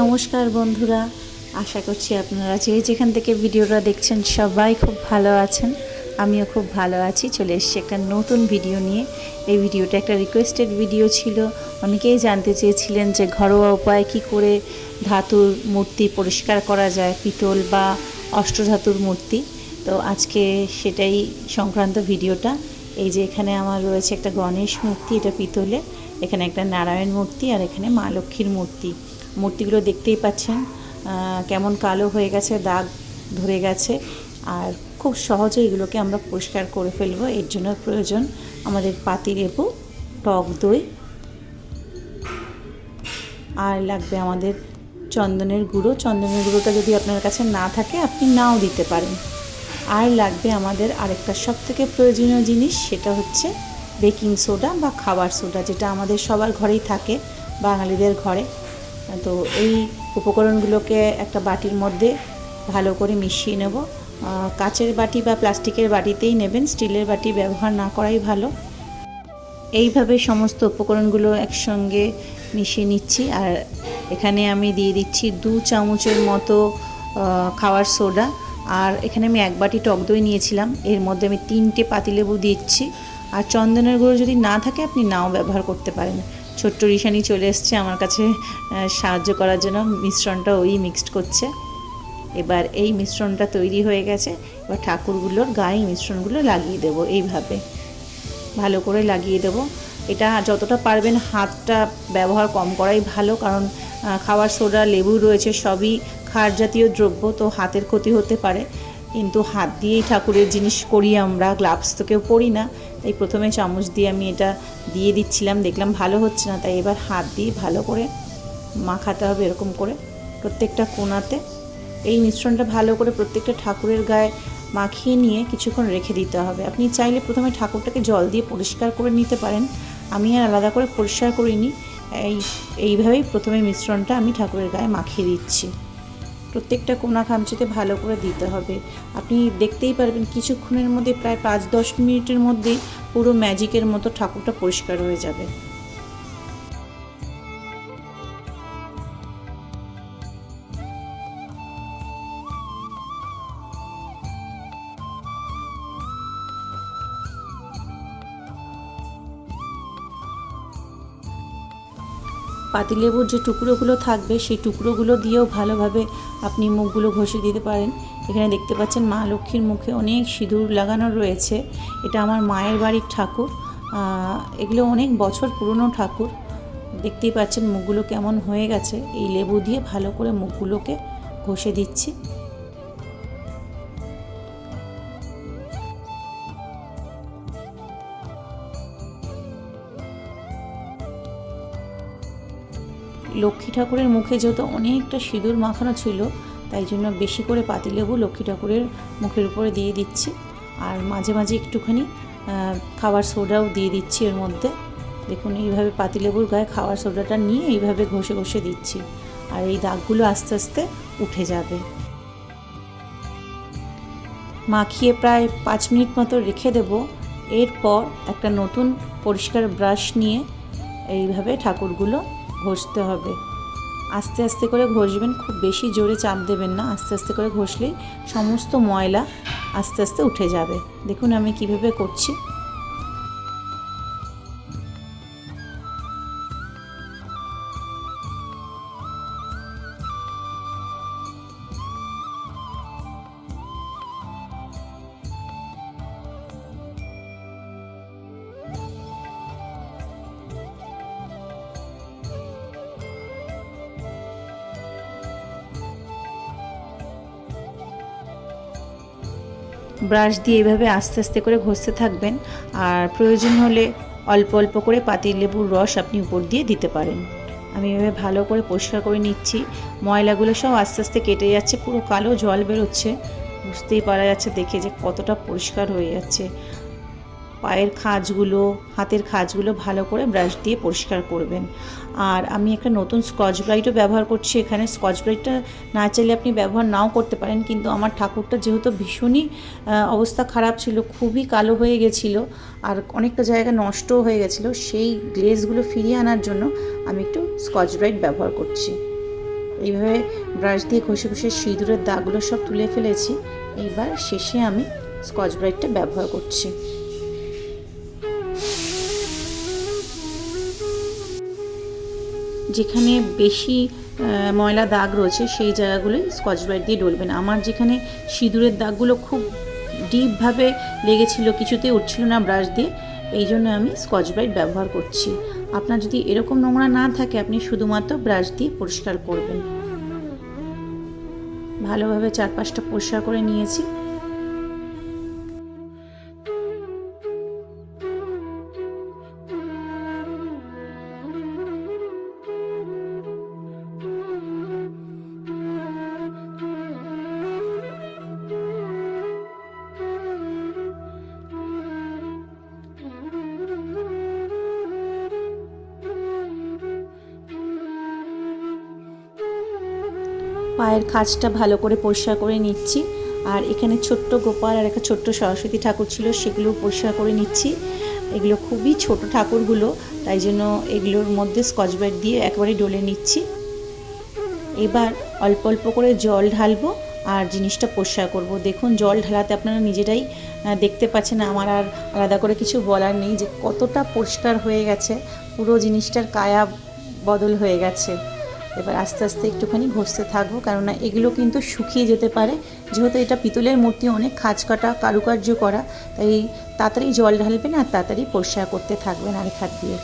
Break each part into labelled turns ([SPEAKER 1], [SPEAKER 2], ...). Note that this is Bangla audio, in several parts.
[SPEAKER 1] নমস্কার বন্ধুরা, আশা করছি আপনারা যে যেখান থেকে ভিডিওটা দেখছেন সবাই খুব ভালো আছেন, আমিও খুব ভালো আছি। চলে এসেছি একটা নতুন ভিডিও নিয়ে। এই ভিডিওটা একটা রিকোয়েস্টেড ভিডিও ছিল। অনেকেই জানতে চেয়েছিলেন যে ঘরোয়া উপায়ে কি করে ধাতুর মূর্তি পরিষ্কার করা যায়, পিতল বা অষ্টধাতুর মূর্তি। তো আজকে সেটাই সংক্রান্ত ভিডিওটা। এই যে এখানে আমার রয়েছে একটা গণেশ মূর্তি, এটা পিতলে এখানে একটা নারায়ণ মূর্তি আর এখানে মা লক্ষ্মীর মূর্তি। মূর্তিগুলো দেখতেই পাচ্ছেন। কেমন কালো হয়ে গেছে, দাগ ধরে গেছে। আর খুব সহজে এগুলোকে আমরা পরিষ্কার করে ফেলব। এর জন্য প্রয়োজন আমাদের পাতিলেবু টক দই। আর লাগবে আমাদের চন্দনের গুঁড়ো। চন্দনের গুঁড়োটা যদি আপনার কাছে না থাকে, আপনি নাও দিতে পারেন। আর লাগবে আমাদের আরেকটা সব থেকে প্রয়োজনীয় জিনিস, সেটা হচ্ছে বেকিং সোডা বা খাবার সোডা, যেটা আমাদের সবার ঘরেই থাকে, বাঙালিদের ঘরে। তো এই উপকরণগুলোকে একটা বাটির মধ্যে ভালো করে মিশিয়ে নেব। কাচের বাটি বা প্লাস্টিকের বাটিতেই নেবেন, স্টিলের বাটি ব্যবহার না করাই ভালো। এইভাবে সমস্ত উপকরণগুলো একসঙ্গে মিশিয়ে নিচ্ছি। আর এখানে আমি দিয়ে দিচ্ছি দু চামচের মতো খাওয়ার সোডা। আর এখানে আমি এক বাটি টক দই নিয়েছিলাম। এর মধ্যে আমি তিনটে পাতিলেবু দিচ্ছি। আর চন্দনের গুঁড়ো যদি না থাকে, আপনি নাও ব্যবহার করতে পারেন। ছোট্ট রিশানি চলে এসছে আমার কাছে সাহায্য করার জন্য। মিশ্রণটা ওই মিক্সড করছে। এবার এই মিশ্রণটা তৈরি হয়ে গেছে। এবার ঠাকুরগুলোর গায়ে মিশ্রণগুলো লাগিয়ে দেবো এইভাবে। ভালো করে লাগিয়ে দেবো। এটা যতটা পারবেন হাতটা ব্যবহার কম করাই ভালো, কারণ খাওয়ার সোডা, লেবু রয়েছে, সবই খার জাতীয় দ্রব্য, তো হাতের ক্ষতি হতে পারে। কিন্তু হাত দিয়েই ঠাকুরের জিনিস করি আমরা, গ্লাভস তো কেউ পরি না। তাই প্রথমে চামচ দিয়ে আমি এটা দিয়ে দিচ্ছিলাম, দেখলাম ভালো হচ্ছে না, তাই এবার হাত দিয়ে ভালো করে মাখাতে হবে এরকম করে প্রত্যেকটা কোনাতে। এই মিশ্রণটা ভালো করে প্রত্যেকটা ঠাকুরের গায়ে মাখিয়ে নিয়ে কিছুক্ষণ রেখে দিতে হবে। আপনি চাইলে প্রথমে ঠাকুরটাকে জল দিয়ে পরিষ্কার করে নিতে পারেন। আমি আর আলাদা করে পরিষ্কার করিনি, এই, এইভাবেই প্রথমে মিশ্রণটা আমি ঠাকুরের গায়ে মাখিয়ে দিচ্ছি। প্রত্যেকটা কোনা খামচিতে ভালো করে দিতে হবে। আপনি দেখতেই পারবেন কিছুক্ষণের মধ্যে প্রায় পাঁচ দশ মিনিটের মধ্যেই পুরো ম্যাজিকের মতো ঠাকুরটা পরিষ্কার হয়ে যাবে। পাতিলেবুর যে টুকরোগুলো থাকবে, সেই টুকরোগুলো দিয়েও ভালোভাবে আপনি মুখগুলো ঘষে দিতে পারেন। এখানে দেখতে পাচ্ছেন মা লক্ষ্মীর মুখে অনেক সিঁদুর লাগানো রয়েছে। এটা আমার মায়ের বাড়ির ঠাকুর। এগুলো অনেক বছর পুরনো ঠাকুর। দেখতেই পাচ্ছেন মুখগুলো কেমন হয়ে গেছে। এই লেবু দিয়ে ভালো করে মুখগুলোকে ঘষে দিচ্ছি। লক্ষ্মী ঠাকুরের মুখে যেহেতু অনেকটা সিঁদুর মাখানো ছিল, তাই জন্য বেশি করে পাতিলেবু লক্ষ্মী ঠাকুরের মুখের উপরে দিয়ে দিচ্ছি। আর মাঝে মাঝে একটুখানি খাবার সোডাও দিয়ে দিচ্ছি এর মধ্যে। দেখুন, এইভাবে পাতিলেবুর গায়ে খাবার সোডাটা নিয়ে এইভাবে ঘষে ঘষে দিচ্ছি। আর এই দাগগুলো আস্তে আস্তে উঠে যাবে। মাখিয়ে প্রায় পাঁচ মিনিট মতো রেখে দেব। এরপর একটা নতুন পরিষ্কার ব্রাশ নিয়ে এইভাবে ঠাকুরগুলো ঘষতে হবে। আস্তে আস্তে করে ঘষবেন, খুব বেশি জোরে চাপ দেবেন না। আস্তে আস্তে করে ঘষলেই সমস্ত ময়লা আস্তে আস্তে উঠে যাবে। দেখুন আমি কীভাবে করছি। ব্রাশ দিয়ে এভাবে আস্তে আস্তে করে ঘষতে থাকবেন। আর প্রয়োজন হলে অল্প অল্প করে পাতিলেবুর রস আপনি উপর দিয়ে দিতে পারেন। আমি এভাবে ভালো করে পরিষ্কার করে নিচ্ছি। ময়লাগুলো সব আস্তে আস্তে কেটে যাচ্ছে, পুরো কালো জল বেরোচ্ছে। বুঝতেই পারা যাচ্ছে দেখে যে কতটা পরিষ্কার হয়ে যাচ্ছে। পায়ের খাঁজগুলো, হাতের খাঁজগুলো ভালো করে ব্রাশ দিয়ে পরিষ্কার করবেন। আর আমি একটা নতুন স্কচ ব্রাইটও ব্যবহার করছি এখানে। স্কচ ব্রাইটটা না চাইলে আপনি ব্যবহার নাও করতে পারেন, কিন্তু আমার ঠাকুরটা যেহেতু ভীষণই অবস্থা খারাপ ছিল, খুবই কালো হয়ে গেছিল আর অনেকটা জায়গা নষ্টও হয়ে গেছিল, সেই গ্লেজগুলো ফিরিয়ে আনার জন্য আমি একটু স্কচ ব্রাইট ব্যবহার করছি। এইভাবে ব্রাশ দিয়ে ঘষে ঘষে সিঁদুরের দাগগুলো সব তুলে ফেলেছি। এইবার শেষে আমি স্কচ ব্রাইটটা ব্যবহার করছি। যেখানে বেশি ময়লা দাগ রয়েছে সেই জায়গাগুলোই স্কচ ব্রাইট দিয়ে ডলবেন। আমার যেখানে সিঁদুরের দাগগুলো খুব ডিপভাবে লেগেছিল, কিছুতেই উঠছিল না ব্রাশ দিয়ে, এই জন্য আমি স্কচ ব্রাইট ব্যবহার করছি। আপনার যদি এরকম নোংরা না থাকে, আপনি শুধুমাত্র ব্রাশ দিয়ে পরিষ্কার করবেন। ভালোভাবে চারপাশটা পরিষ্কার করে নিয়েছি। পায়ের খাঁজটা ভালো করে পরিষ্কার করে নিচ্ছি। আর এখানে ছোট্ট গোপাল আর একটা ছোট্ট সরস্বতী ঠাকুর ছিল সেগুলো পরিষ্কার করে নিচ্ছি। এগুলো খুবই ছোট ঠাকুরগুলো, তাই জন্য এগুলোর মধ্যে স্কচ ব্রাইট দিয়ে একবারে ডলে নিচ্ছি। এবার অল্প অল্প করে জল ঢালবো আর জিনিসটা পরিষ্কার করব। দেখুন, জল ঢালাতে আপনারা নিজেরাই দেখতে পাচ্ছেন, আমার আর আলাদা করে কিছু বলার নেই যে কতটা পরিষ্কার হয়ে গেছে। পুরো জিনিসটার কায়া বদল হয়ে গেছে। এবার আস্তে আস্তে একটুখানি ঘষতে থাকব, কেননা এগুলো কিন্তু শুকিয়ে যেতে পারে। যেহেতু এটা পিতলের মূর্তি, অনেক খাঁজ কাটা কারুকার্য করা, তাই তাড়াতাড়ি জল ঢালবেন আর তাড়াতাড়ি পরিষ্কার করতে থাকবেন আরেক হাত দিয়ে।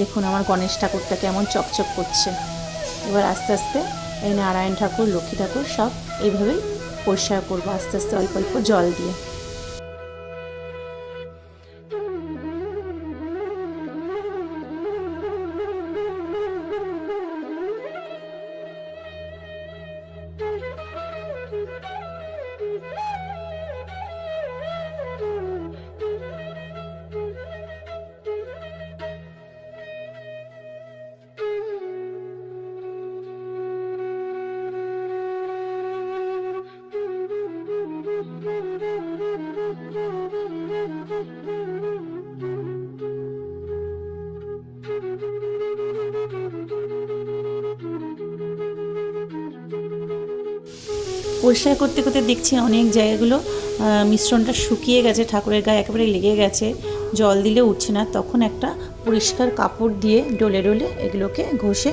[SPEAKER 1] দেখুন আমার গণেশ ঠাকুরটা কেমন চকচক করছে। এবার আস্তে আস্তে এই নারায়ণ ঠাকুর, লক্ষ্মী ঠাকুর সব এইভাবেই পরিষ্কার করব, আস্তে আস্তে অল্প অল্প জল দিয়ে। পরিষ্কার করতে করতে দেখছি অনেক জায়গাগুলো মিশ্রণটা শুকিয়ে গেছে, ঠাকুরের গায়ে একেবারে লেগে গেছে। জল দিলে উঠছে না, তখন একটা পরিষ্কার কাপড় দিয়ে ডলে ডলে এগুলোকে ঘষে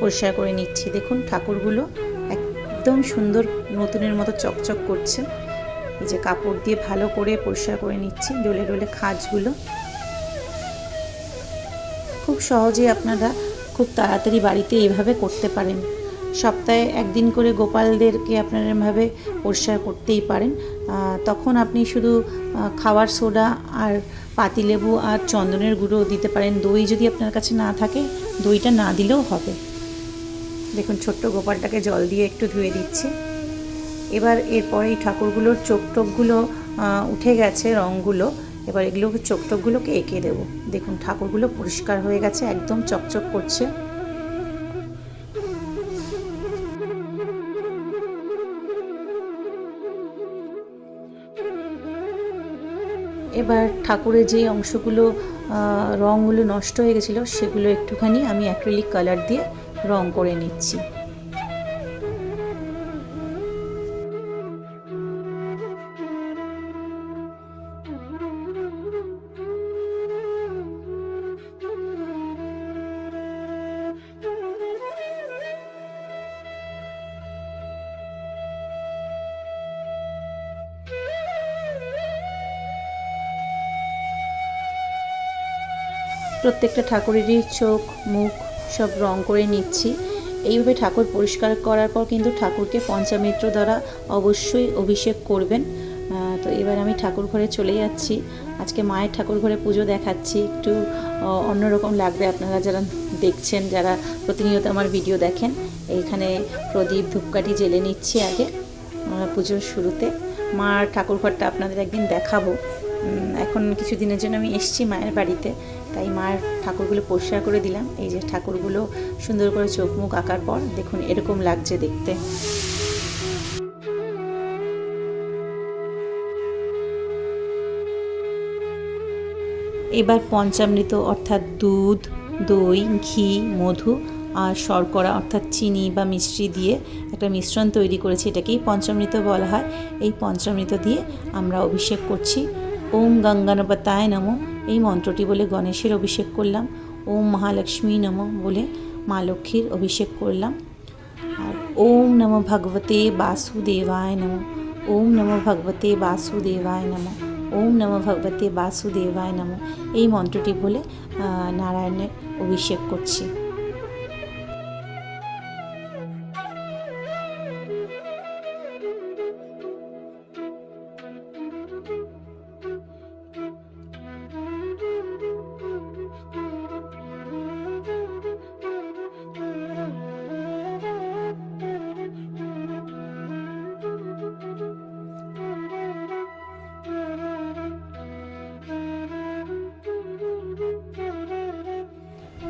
[SPEAKER 1] পরিষ্কার করে নিচ্ছি। দেখুন ঠাকুরগুলো একদম সুন্দর নতুনের মতো চকচক করছে। এই যে কাপড় দিয়ে ভালো করে পরিষ্কার করে নিচ্ছি ডলে ডলে খাঁজগুলো। খুব সহজেই আপনারা খুব তাড়াতাড়ি বাড়িতে এইভাবে করতে পারেন। সপ্তাহে একদিন করে গোপালদেরকে আপনারা এভাবে পরিষ্কার করতেই পারেন। তখন আপনি শুধু খাওয়ার সোডা আর পাতিলেবু আর চন্দনের গুঁড়ো দিতে পারেন। দই যদি আপনার কাছে না থাকে, দইটা না দিলেও হবে। দেখুন, ছোট্ট গোপালটাকে জল দিয়ে একটু ধুয়ে দিচ্ছি। এবার এরপরে এই ঠাকুরগুলোর চোখ টোকগুলো উঠে গেছে রঙগুলো। এবার এগুলো চোখ টোকগুলোকে এঁকে দেবো। দেখুন, ঠাকুরগুলো পরিষ্কার হয়ে গেছে, একদম চকচক করছে। এবার ঠাকুরের যে অংশগুলো রঙগুলো নষ্ট হয়ে গেছিল, সেগুলো একটুখানি আমি অ্যাক্রিলিক কালার দিয়ে রং করে নিচ্ছি। প্রত্যেকটা ঠাকুরেরই চোখ, মুখ সব রং করে নিচ্ছি। এইভাবে ঠাকুর পরিষ্কার করার পর কিন্তু ঠাকুরকে পঞ্চামিত্র দ্বারা অবশ্যই অভিষেক করবেন। তো এবার আমি ঠাকুর ঘরে চলে যাচ্ছি। আজকে মায়ের ঠাকুর ঘরে পুজো দেখাচ্ছি। একটু অন্যরকম লাগবে আপনারা যারা দেখছেন, যারা প্রতিনিয়ত আমার ভিডিও দেখেন। এইখানে প্রদীপ ধূপকাঠি জেলে নিচ্ছি আগে পুজোর শুরুতে। মার ঠাকুর ঘরটা আপনাদের একদিন দেখাবো। এখন কিছুদিনের জন্য আমি এসছি মায়ের বাড়িতে। তাই মার ঠাকুরগুলো পরিষ্কার করে দিলাম। এই যে ঠাকুরগুলো সুন্দর করে চোখ মুখ আঁকার পর দেখুন এরকম লাগছে দেখতে। এবার পঞ্চামৃত অর্থাৎ দুধ, দই, ঘি, মধু আর শর্করা অর্থাৎ চিনি বা মিষ্টি দিয়ে একটা মিশ্রণ তৈরি করেছি। এটাকেই পঞ্চামৃত বলা হয়। এই পঞ্চামৃত দিয়ে আমরা অভিষেক করছি। ওম গঙ্গানপতায় নমো। এই মন্ত্রটি বলে গণেশের অভিষেক করলাম। ওম মহালক্ষ্মী নমো বলে মা লক্ষ্মীর অভিষেক করলাম। আর ওম নমো ভগবতে বাসুদেবায় নমো। ওম নমো ভগবতে বাসুদেবায় নমো। ওম নমো ভগবতে বাসুদেবায় নমো। এই মন্ত্রটি বলে নারায়ণের অভিষেক করছি।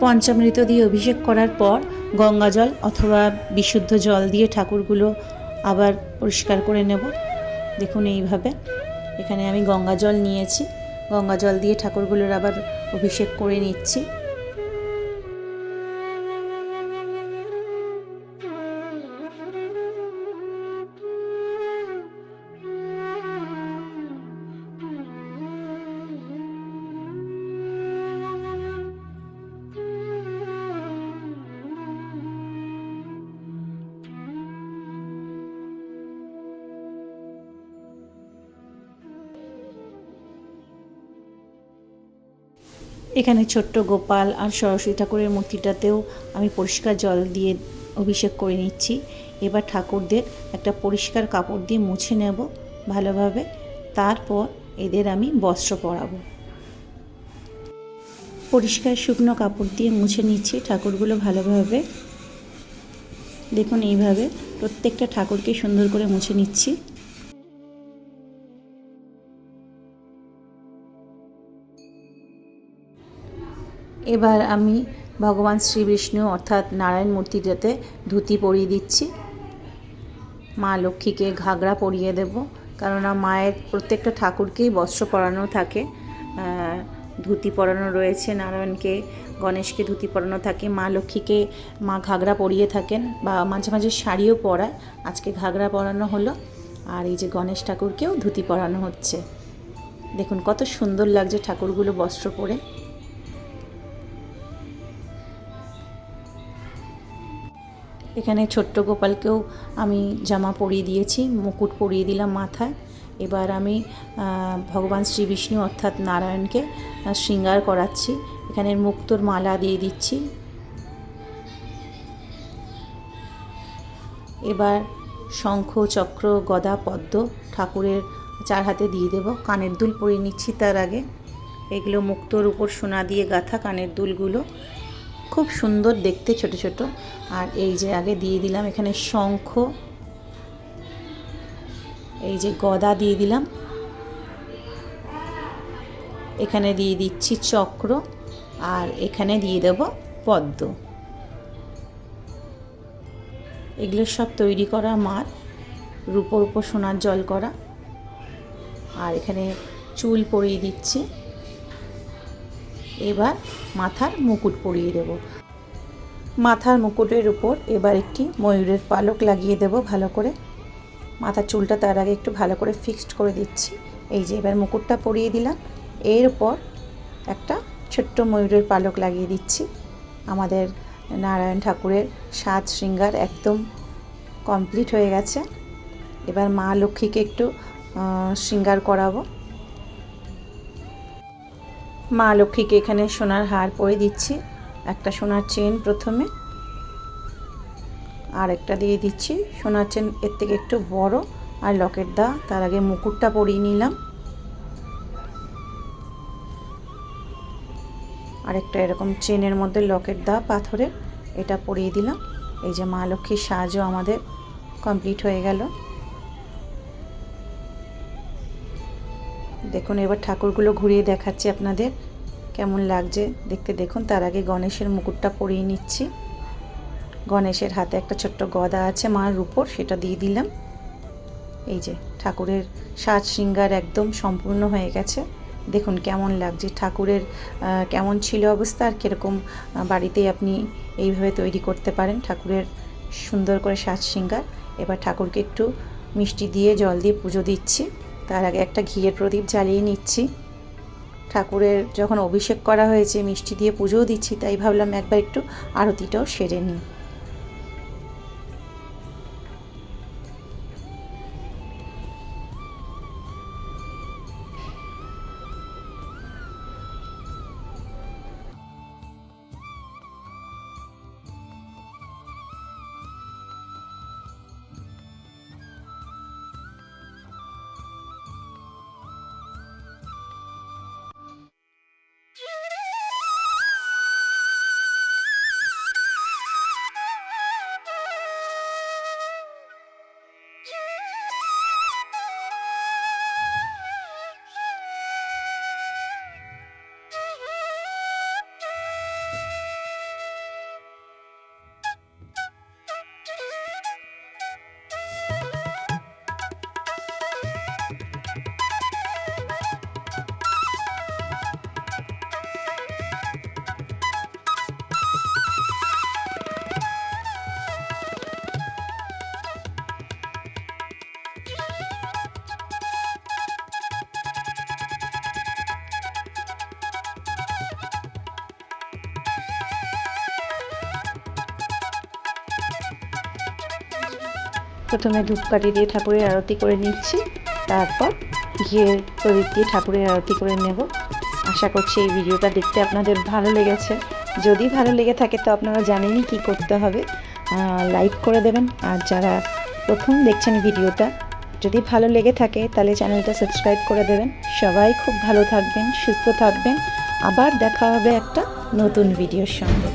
[SPEAKER 1] পঞ্চামৃত দিয়ে অভিষেক করার পর গঙ্গা জল অথবা বিশুদ্ধ জল দিয়ে ঠাকুরগুলো আবার পরিষ্কার করে নেব। দেখুন এইভাবে। এখানে আমি গঙ্গা জল নিয়েছি। গঙ্গা জল দিয়ে ঠাকুরগুলোর আবার অভিষেক করে নিচ্ছি। এখানে ছোট্ট গোপাল আর সরস্বতী ঠাকুরের মূর্তিটাতেও আমি পরিষ্কার জল দিয়ে অভিষেক করে নিচ্ছি। এবার ঠাকুরদের একটা পরিষ্কার কাপড় দিয়ে মুছে নেব ভালোভাবে। তারপর এদের আমি বস্ত্র পরাবো। পরিষ্কার শুকনো কাপড় দিয়ে মুছে নিচ্ছি ঠাকুরগুলো ভালোভাবে। দেখুন এইভাবে প্রত্যেকটা ঠাকুরকে সুন্দর করে মুছে নিচ্ছি। এবার আমি ভগবান শ্রী বিষ্ণু অর্থাৎ নারায়ণ মূর্তিটাতে ধুতি পরিয়ে দিচ্ছি। মা লক্ষ্মীকে ঘাগরা পরিয়ে দেব, কেননা মায়ের প্রত্যেকটা ঠাকুরকেই বস্ত্র পরানো থাকে ধুতি পরানো রয়েছে, নারায়ণকে, গণেশকে ধুতি পরানো থাকে, মা লক্ষ্মীকে মা ঘাগরা পরিয়ে থাকেন বা মাঝে মাঝে শাড়িও পরায়। আজকে ঘাগরা পরানো হলো, আর এই যে গণেশ ঠাকুরকেও ধুতি পরানো হচ্ছে। দেখুন কত সুন্দর লাগছে ঠাকুরগুলো বস্ত্র পরে। এখানে ছোট্ট গোপালকেও আমি জামা পরিয়ে দিয়েছি, মুকুট পরিয়ে দিলাম মাথায়। এবার আমি ভগবান শ্রী বিষ্ণু অর্থাৎ নারায়ণকে শৃঙ্গার করাচ্ছি। এখানে মুক্তোর মালা দিয়ে দিচ্ছি। এবার শঙ্খ, চক্র, গদা, পদ্ম ঠাকুরের চার হাতে দিয়ে দেব। কানের দুল পরিয়ে নিচ্ছি তার আগে। এগুলো মুক্তোর উপর সোনা দিয়ে গাঁথা কানের দুলগুলো। খুব সুন্দর দেখতে ছোট ছোট। আর এই যে আগে দিয়ে দিলাম এখানে শঙ্খ। এই যে গদা দিয়ে দিলাম। এখানে দিয়ে দিচ্ছি চক্র। আর এখানে দিয়ে দেব পদ্ম। এগুলো সব তৈরি করা মার। রূপোর উপর সোনার জল করা। আর এখানে চুল পরিয়ে দিচ্ছি। এবার মাথার মুকুট পরিয়ে দেব। মাথার মুকুটের উপর এবার একটি ময়ূরের পালক লাগিয়ে দেব ভালো করে। মাথার চুলটা তার আগে একটু ভালো করে ফিক্সড করে দিচ্ছি। এই যে এবার মুকুটটা পরিয়ে দিলাম। এরপর একটা ছোট্ট ময়ূরের পালক লাগিয়ে দিচ্ছি। আমাদের নারায়ণ ঠাকুরের সাজ শৃঙ্গার একদম কমপ্লিট হয়ে গেছে। এবার মা লক্ষ্মীকে একটু শৃঙ্গার করাবো। মা লক্ষ্মীকে এখানে সোনার হার পরে দিচ্ছি। একটা সোনার চেন প্রথমে, আর একটা দিয়ে দিচ্ছি। সোনার চেন এর থেকে একটু বড়, আর লকেট দা, তার আগে মুকুটটা পরিয়ে নিলাম। আরেকটা এরকম চেনের মধ্যে লকেট দা পাথরের, এটা পরিয়ে দিলাম। এই যে মা লক্ষ্মীর সাহায্য আমাদের কমপ্লিট হয়ে গেল। দেখুন, এবার ঠাকুরগুলো ঘুরিয়ে দেখাচ্ছি আপনাদের। কেমন লাগছে দেখতে দেখুন। তার আগে গণেশের মুকুটটা পরিয়ে নিচ্ছি। গণেশের হাতে একটা ছোট্ট গদা আছে মার উপর, সেটা দিয়ে দিলাম। এই যে, ঠাকুরের সাজ শৃঙ্গার একদম সম্পূর্ণ হয়ে গেছে। দেখুন, কেমন লাগছে। ঠাকুরের কেমন ছিল অবস্থা আর কীরকম বাড়িতেই আপনি এইভাবে তৈরি করতে পারেন ঠাকুরের সুন্দর করে সাজ সিঙ্গার। এবার ঠাকুরকে একটু মিষ্টি দিয়ে, জল দিয়ে পুজো দিচ্ছি। তার আগে একটা ঘিয়ের প্রদীপ জ্বালিয়ে নিচ্ছি। ঠাকুরের যখন অভিষেক করা হয়েছে, মিষ্টি দিয়ে পুজোও দিচ্ছি, তাই ভাবলাম একবার একটু আরতিটাও সেরে নিই। প্রথমে ধূপকাঠি দিয়ে ঠাকুরের আরতি করে নিচ্ছি। তারপর ঘিয়ের প্রদীপ দিয়ে ঠাকুরের আরতি করে নেব। আশা করছি এই ভিডিওটা দেখতে আপনাদের ভালো লেগেছে। যদি ভালো লেগে থাকে তো আপনারা জানেনই কি করতে হবে। লাইক করে দেবেন। আর যারা প্রথম দেখছেন ভিডিওটা, যদি ভালো লেগে থাকে তাহলে চ্যানেলটা সাবস্ক্রাইব করে দেবেন। সবাই খুব ভালো থাকবেন, সুস্থ থাকবেন। আবার দেখা হবে একটা নতুন ভিডিওর সঙ্গে।